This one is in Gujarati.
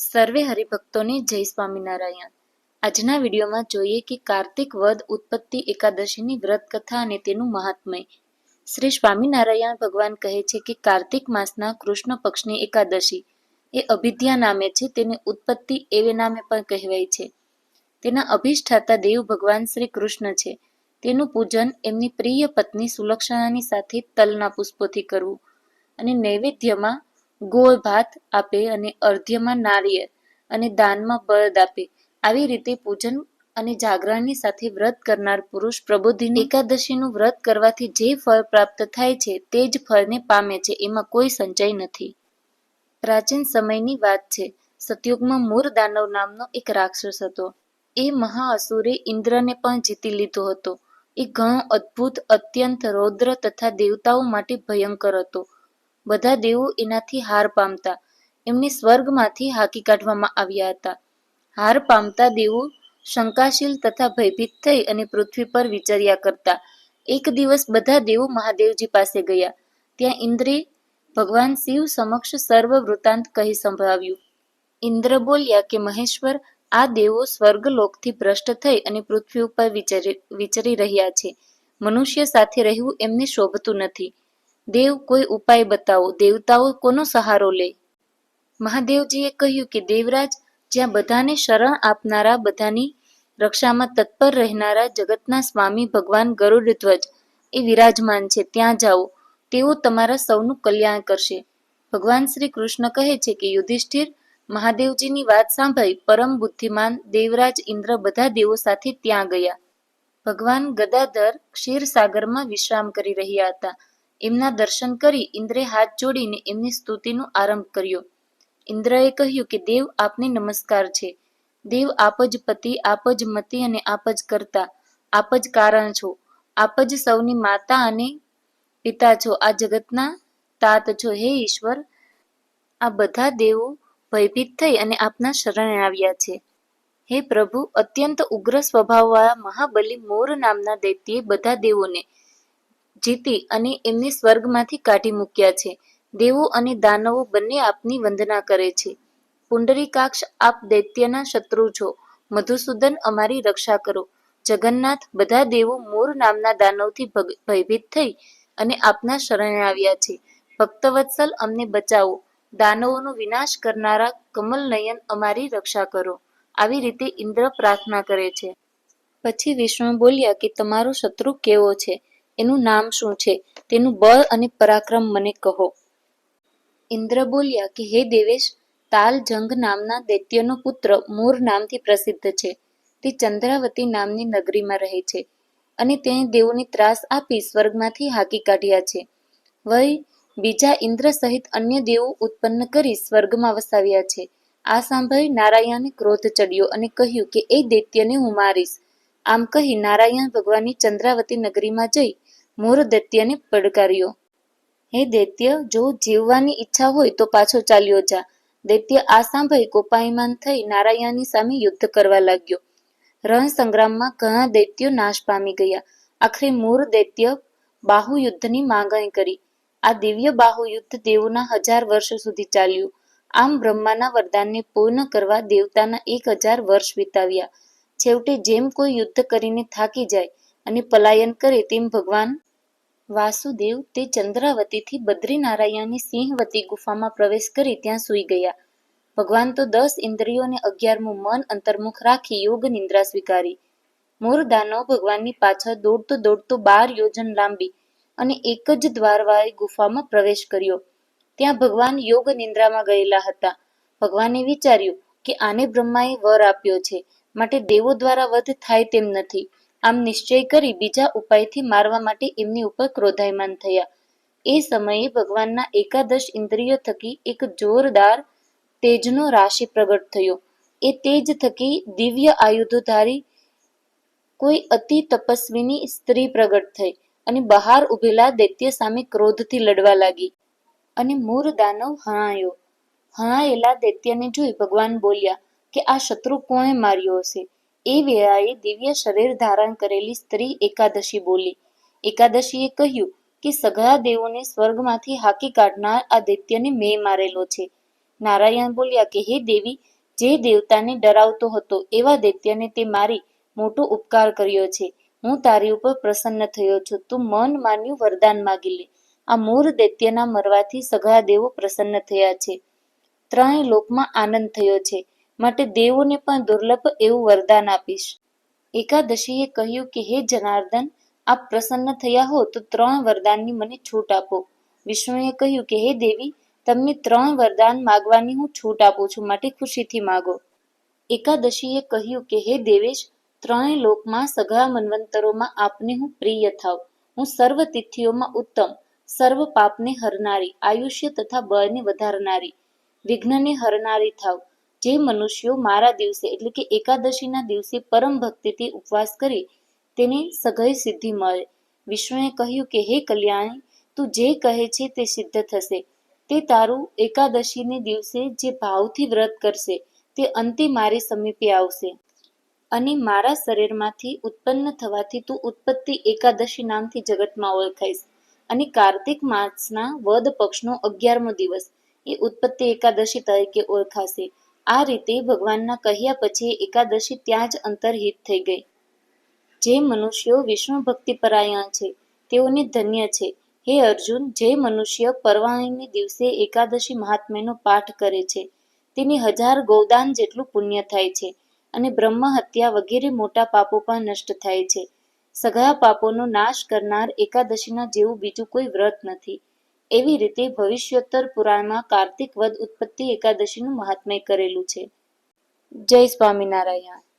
સર્વે હરિભક્તોને જય સ્વામિનારાયણ. આજના વિડીયોમાં જોઈએ કે કાર્તિક વદ ઉત્પત્તિ એકાદશીની વ્રત કથા અને તેનું મહાત્મય. શ્રી સ્વામિનારાયણ ભગવાન કહે છે કે કાર્તિક માસના કૃષ્ણ પક્ષની એકાદશી એ અભિધ્યા નામે છે, તેને ઉત્પત્તિ એવે નામે પણ કહેવાય છે. તેના અભિષ્ઠાતા દેવ ભગવાન શ્રી કૃષ્ણ છે. તેનું પૂજન એમની પ્રિય પત્ની સુલક્ષણાની સાથે તલના પુષ્પોથી કરવું અને નૈવેદ્યમાં ગોળ ભાત આપે અને અર્ધ્યમાં નારિયેળ અને દાનમાં બળદ આપે. આવી રીતે પૂજન અને જાગરણની સાથે વ્રત કરનાર પુરુષ પ્રબુદ્ધિની એકાદશીનું વ્રત કરવાથી જે ફળ પ્રાપ્ત થાય છે તે જ ફળને પામે છે, એમાં કોઈ સંચય નથી. પ્રાચીન સમયની વાત છે. સતયુગમાં મૂર દાનવ નામનો એક રાક્ષસ હતો. એ મહાઅસુરે ઇન્દ્રને પણ જીતી લીધો હતો. એ ઘણો અદ્ભુત, અત્યંત રૌદ્ર તથા દેવતાઓ માટે ભયંકર હતો. બધા દેવો એનાથી હાર પામતા, એમને સ્વર્ગમાંથી હાકી કાઢવામાં આવ્યા હતા. હાર પામતા દેવો શંકાશીલ તથા ભયભીત થઈ અને પૃથ્વી પર વિચર્યા કરતા. એક દિવસ બધા દેવો મહાદેવજી પાસે ગયા. ત્યાં ઇન્દ્રે ભગવાન શિવ સમક્ષ સર્વ વૃત્તાંત કહી સંભળાવ્યું. ઇન્દ્ર બોલ્યા કે, મહેશ્વર, આ દેવો સ્વર્ગલોકથી ભ્રષ્ટ થઈ અને પૃથ્વી ઉપર વિચરી વિચરી રહ્યા છે. મનુષ્ય સાથે રહેવું એમને શોભતું નથી. દેવ કોઈ ઉપાય બતાવો, દેવતાઓ કોનો સહારો લે? મહાદેવજીએ કહ્યું કે, દેવરાજ, જ્યાં બધાને શરણ આપનારા, બધાની રક્ષામાં તત્પર રહેનારા જગતના સ્વામી ભગવાન ગરુડધ્વજ એ વિરાજમાન છે, ત્યાં જાઓ, તેઓ તમારા સૌનું કલ્યાણ કરશે. ભગવાન શ્રી કૃષ્ણ કહે છે કે, યુધિષ્ઠિર, મહાદેવજીની વાત સાંભળી, પરમ બુદ્ધિમાન દેવરાજ ઇન્દ્ર બધા દેવો સાથે ત્યાં ગયા. ભગવાન ગદાધર ક્ષીરસાગરમાં વિશ્રામ કરી રહ્યા હતા. એમના દર્શન કરી ઇન્દ્રે હાથ જોડીને એમની સ્તુતિનો આરંભ કર્યો. ઇન્દ્રએ કહ્યું કે દેવ આપને નમસ્કાર છે. દેવ આપ જ પતિ, આપ જ મતિ અને આપ જ કરતા, આપ જ કારણ છો. આપ જ સૌની માતા અને પિતા છો. આ જગતના તાત છો. હે ઈશ્વર, આ બધા દેવો ભયભીત થઈ અને આપના શરણે આવ્યા છે. હે પ્રભુ, અત્યંત ઉગ્ર સ્વભાવવાળા મહાબલી મોર નામના દૈત્યે બધા દેવોને જીતી અને એમને સ્વર્ગમાંથી કાઢી મૂક્યા છે. દેવો અને દાનવો બંને આપની વંદના કરે છે. પુંડરીકાક્ષ આપ દૈત્યના શત્રુ છો. મધુસૂદન, અમારી રક્ષા કરો. જગન્નાથ, બધા દેવો મોર નામના દાનવથી ભયભીત થઈ અને આપના શરણે આવ્યા છે. ભક્તવત્સલ, અમને બચાવો. દાનવોનો વિનાશ કરનારા કમલનયન અમારી રક્ષા કરો. આવી રીતે ઇન્દ્ર પ્રાર્થના કરે છે. પછી વિષ્ણુ બોલ્યા કે તમારો શત્રુ કેવો છે? એનું નામ શું છે? તેનું બળ અને પરાક્રમ મને કહો. ઇન્દ્ર બોલ્યા કે, હે દેવેશ, તાલ જંગ નામના દૈત્યનો પુત્ર મૂર નામથી પ્રસિદ્ધ છે. તે ચંદ્રાવતી નામની નગરીમાં રહે છે અને તેણે દેવોને ત્રાસ આપી સ્વર્ગમાંથી હાકી કાઢ્યા છે. વળી બીજા ઇન્દ્ર સહિત અન્ય દેવો ઉત્પન્ન કરી સ્વર્ગમાં વસાવ્યા છે. આ સાંભળી નારાયણને ક્રોધ ચડ્યો અને કહ્યું કે, એ દૈત્યને હું મારીશ. આમ કહી નારાયણ ભગવાનની ચંદ્રાવતી નગરીમાં જઈ મૂર દૈત્યને પડકાર્યો. હે દૈત્ય, જો જીવવાની ઈચ્છા હોય તો પાછો ચાલ્યો જા. દૈત્ય આ સાંભળી કોપાયમાન થઈ નારાયણની સામે યુદ્ધ કરવા લાગ્યો. રણ સંગ્રામમાં ઘણા દૈત્યો નાશ પામી ગયા. આખરે મૂર દૈત્ય બાહુયુદ્ધની માંગણી કરી. આ દિવ્ય બાહુયુદ્ધ દેવોના હજાર વર્ષ સુધી ચાલ્યું. આમ બ્રહ્માના વરદાનને પૂર્ણ કરવા દેવતાના એક હજાર વર્ષ વિતાવ્યા. છેવટે જેમ કોઈ યુદ્ધ કરીને થાકી જાય અને પલાયન કરે તેમ ભગવાન વાસુદેવ તે ચંદ્રાવતીથી બદ્રીનારાયણની સિંહવતી ગુફામાં પ્રવેશ કરી ત્યાં સૂઈ ગયા. ભગવાન તો દસ ઇન્દ્રિયોને અગિયારમું મન અંતર્મુખ રાખી યોગ નિંદ્રા સ્વીકારી. મોરદાનો ભગવાનની પાછળ દોડતો દોડતો બાર યોજન લાંબી અને એક જ દ્વારવાળી ગુફામાં પ્રવેશ કર્યો. ત્યાં ભગવાન યોગ નિંદ્રામાં ગયેલા હતા. ભગવાને વિચાર્યું કે આને બ્રહ્માએ વર આપ્યો છે. માટે દેવો દ્વારા વધ થાય તેમ નથી. આમ નિશ્ચય કરી બીજા ઉપાયથી મારવા માટે એમની ઉપર ક્રોધાયમાન થયા. એ સમયે ભગવાનના એકાદશ ઇન્દ્રિયો થકી એક જોરદાર તેજનો રાશિ પ્રગટ થયો. એ તેજ થકી દિવ્ય આયુધોધારી કોઈ અતિ તપસ્વીની સ્ત્રી પ્રગટ થઈ અને બહાર ઉભેલા દૈત્ય સામે ક્રોધથી લડવા લાગી અને મૂર દાનવ હણાયો. હણાયેલા દૈત્યને જોઈ ભગવાન બોલ્યા કે આ શત્રુ કોણે માર્યો હશે? એ વેળાએ દિવ્ય શરીર ધારણ કરેલી સ્ત્રી એકાદશી બોલી. એકાદશીએ કહ્યું કે સઘળા દેવોને સ્વર્ગમાંથી હાકી કાઢનાર આ દૈત્યને મેં મારેલો છે. નારાયણ બોલ્યા કે, હે દેવી, જે દેવતાને ડરાવતો હતો, એવા દૈત્યને તે મારી મોટો ઉપકાર કર્યો છે. હું તારી ઉપર પ્રસન્ન થયો છું. તું મન માન્યું વરદાન માગી લે. આ મૂર દૈત્યના મરવાથી સઘળા દેવો પ્રસન્ન થયા છે. ત્રણેય લોકમાં આનંદ થયો છે. માટે દેવોને પણ દુર્લભ એવું વરદાન આપીશ. એકાદશીએ કહ્યું કે, હે જનાર્દન, આપ પ્રસન્ન થયા હો, તો ત્રણ વરદાનની મને છૂટ આપો. વિષ્ણુએ કહ્યું કે, હે દેવી, તમને ત્રણ વરદાન માગવાની હું છૂટ આપું છું, માટે ખુશીથી માગો. એકાદશીએ કહ્યું કે, હે દેવેશ, ત્રણેય લોકમાં સઘળા મનવંતરોમાં આપને હું પ્રિય થાવ હું સર્વ તિથિઓમાં ઉત્તમ, સર્વ પાપને હરનારી, આયુષ્ય તથા બળને વધારનારી, વિઘ્નને હરનારી થાવ જે મનુષ્યો મારા દિવસે એટલે કે એકાદશીના દિવસે પરમ ભક્તિથી ઉપવાસ કરે તેને સઘળી સિદ્ધિ મળે. વિષ્ણુએ કહ્યું કે, હે કલ્યાણી, તું જે કહે છે તે સિદ્ધ થશે. તે તારું એકાદશીને દિવસે જે ભાવથી વ્રત કરશે, તે અંતે મારી સમીપે આવશે. અને મારા શરીરમાંથી ઉત્પન્ન થવાથી તું ઉત્પત્તિ એકાદશી નામથી જગતમાં ઓળખાઈશ. અને કાર્તિક માસના વદ પક્ષનો અગિયારમો દિવસ, એ ઉત્પત્તિ એકાદશી તરીકે ઓળખાશે. આ રીતે ભગવાનના કહ્યા પછી એકાદશી ત્યાં જ અંતરહિત થઈ ગઈ. જે મનુષ્યો વિષ્ણુ ભક્તિ પરાયણ છે, તેઓને ધન્ય છે. હે અર્જુન, જે મનુષ્ય પરવાણીની દિવસે એકાદશી મહાત્મ્યનો પાઠ કરે છે, તેને હજાર ગૌદાન જેટલું પુણ્ય થાય છે અને બ્રહ્મ હત્યા વગેરે મોટા પાપો પણ નષ્ટ થાય છે. સઘળા પાપોનો નાશ કરનાર એકાદશીના જેવું બીજું કોઈ વ્રત નથી. એવી રીતે ભવિષ્યોત્તર પુરાણમાં કાર્તિક વદ ઉત્પત્તિ એકાદશીનું મહાત્મ્ય કરેલું છે. જય સ્વામિનારાયણ.